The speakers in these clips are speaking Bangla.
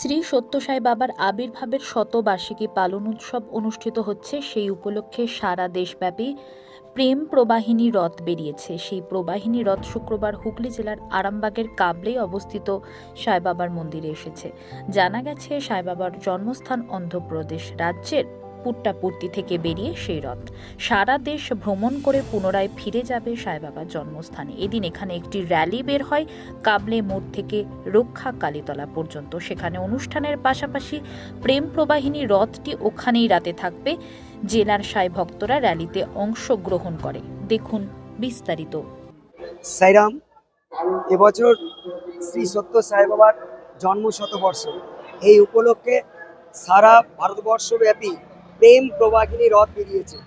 শ্রী সত্যসাই বাবার আবির্ভাবের শতবার্ষিকী পালন উৎসব অনুষ্ঠিত হচ্ছে। সেই উপলক্ষে সারা দেশব্যাপী প্রেম প্রবাহিনী রথ বেরিয়েছে। সেই প্রবাহিনী রথ শুক্রবার হুগলি জেলার আরামবাগের কাবলে অবস্থিত সাইবাবার মন্দিরে এসেছে। জানা গেছে, সাইবাবার জন্মস্থান অন্ধ্রপ্রদেশ রাজ্যের পুট্টাপুর্তি থেকে বেরিয়ে সেই রথ। সারা দেশ ভ্রমণ করে পুনরায় ফিরে যাবে সাইবাবার জন্মস্থানে। এদিন এখানে একটি র্যালি বের হয় কাবলে মোড় থেকে রক্ষা কালীতলা পর্যন্ত। সেখানে অনুষ্ঠানের পাশাপাশি প্রেম প্রবাহিনী রথটি ওখানেই রাতে থাকবে। জেলার সাই ভক্তরা র্যালিতে অংশগ্রহণ করে। দেখুন বিস্তারিত। সাইরাম, এবছর শ্রী সত্য সাই বাবার জন্ম শতবর্ষ এই উপলক্ষে সারা ভারতবর্ষব্যাপী প্রেম প্রবাহিনী রথ বেরিয়েছে।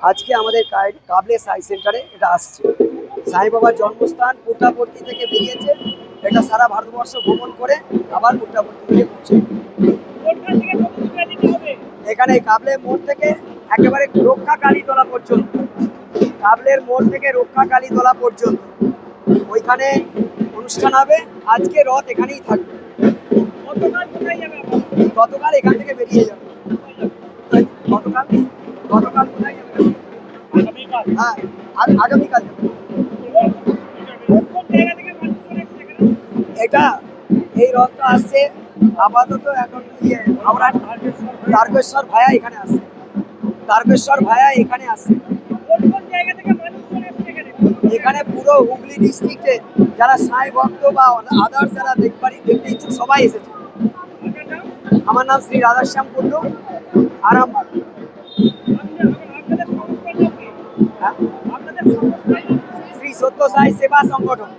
আজকে আমাদের কাবলে সাই সেন্টারে এটা আসছে। সাই বাবার জন্মস্থান পুট্টাপর্তি থেকে বেরিয়েছে। এটা সারা ভারতবর্ষ ভ্রমণ করে আবার পুট্টাপর্তি থেকে পৌঁছে। এখানে কাবলে মোড় থেকে একেবারে রক্ষা কালীতলা পর্যন্ত। কাবলের মোড় থেকে রক্ষা কালীতলা পর্যন্ত। ওইখানে অনুষ্ঠান হবে। আজকে রথ এখানেই থাকবে। গতকাল এখান থেকে বেরিয়ে যাবে। আগামীকাল এটা এই রথটা আসছে, আপাতত এখন ইয়ে আমরা তারকেশ্বর ভায়া এখানে আসছে তারকেশ্বর ভায়া এখানে আসছে এখানে পুরো হুগলি ডিস্ট্রিক্টে যারা সাই ভক্ত বা আদার্স যারা দেখবারই দেখতে ইচ্ছুক, সবাই এসেছে। আমার নাম শ্রী রাধাশ্যাম কুন্ডু আরামবাগ। হ্যাঁ? শ্রী সত্য সাই সেবা সংগঠন।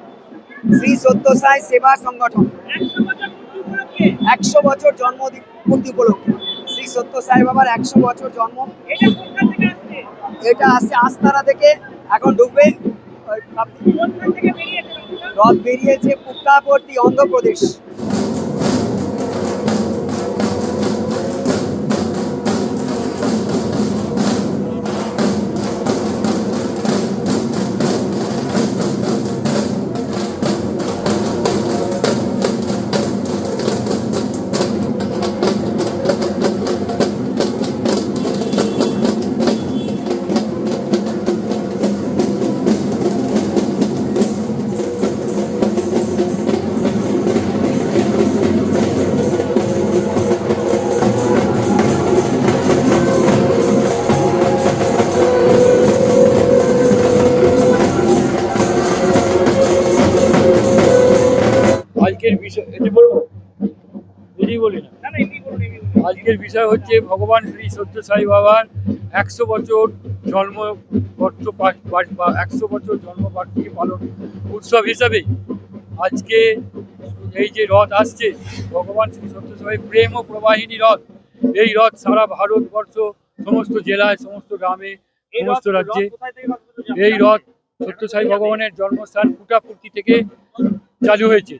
শ্রী সত্য সাই সেবা সংগঠন। একশো বছর পূর্তি উপলক্ষে। শ্রী সত্য সাই বাবার একশো বছর জন্ম। এটা আসছে আস্তারা থেকে এখন ঢুকবে রথ বেরিয়েছে পুট্টাপর্তি অন্ধ্রপ্রদেশ। আজকের বিষয় এটি বলব এটি বলি না। আজকের বিষয় হচ্ছে ভগবান শ্রী সত্য সাই বাবার একশো বছর জন্ম বর্ষ পা- একশো বছর জন্মবার্ষিকী পালন উৎসব হিসাবে আজকে এই যে রথ আসছে ভগবান শ্রী সত্য সাই প্রেম ও প্রবাহিনী রথ এই রথ সারা ভারতবর্ষ সমস্ত জেলায় সমস্ত গ্রামে সমস্ত রাজ্যে এই রথ সত্য সাই ভগবানের জন্মস্থান পুটাপুর্তি থেকে চালু হয়েছে।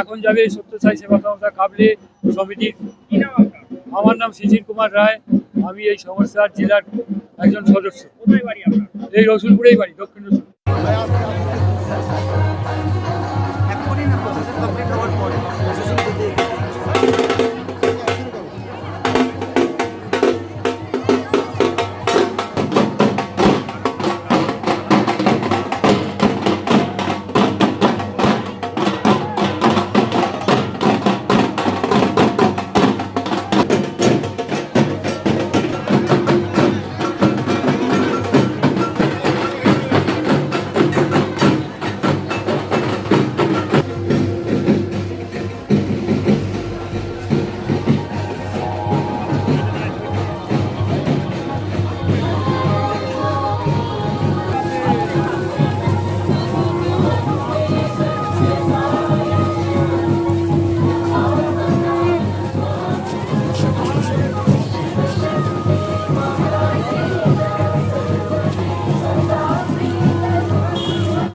এখন যাবে সত্যসাই সেবা সংস্থা কাবলে সমিতির আমার নাম শিশির কুমার রায়। আমি এই সংস্থার জেলার একজন সদস্য। এই রসুলপুরেই বাড়ি, দক্ষিণ রসুল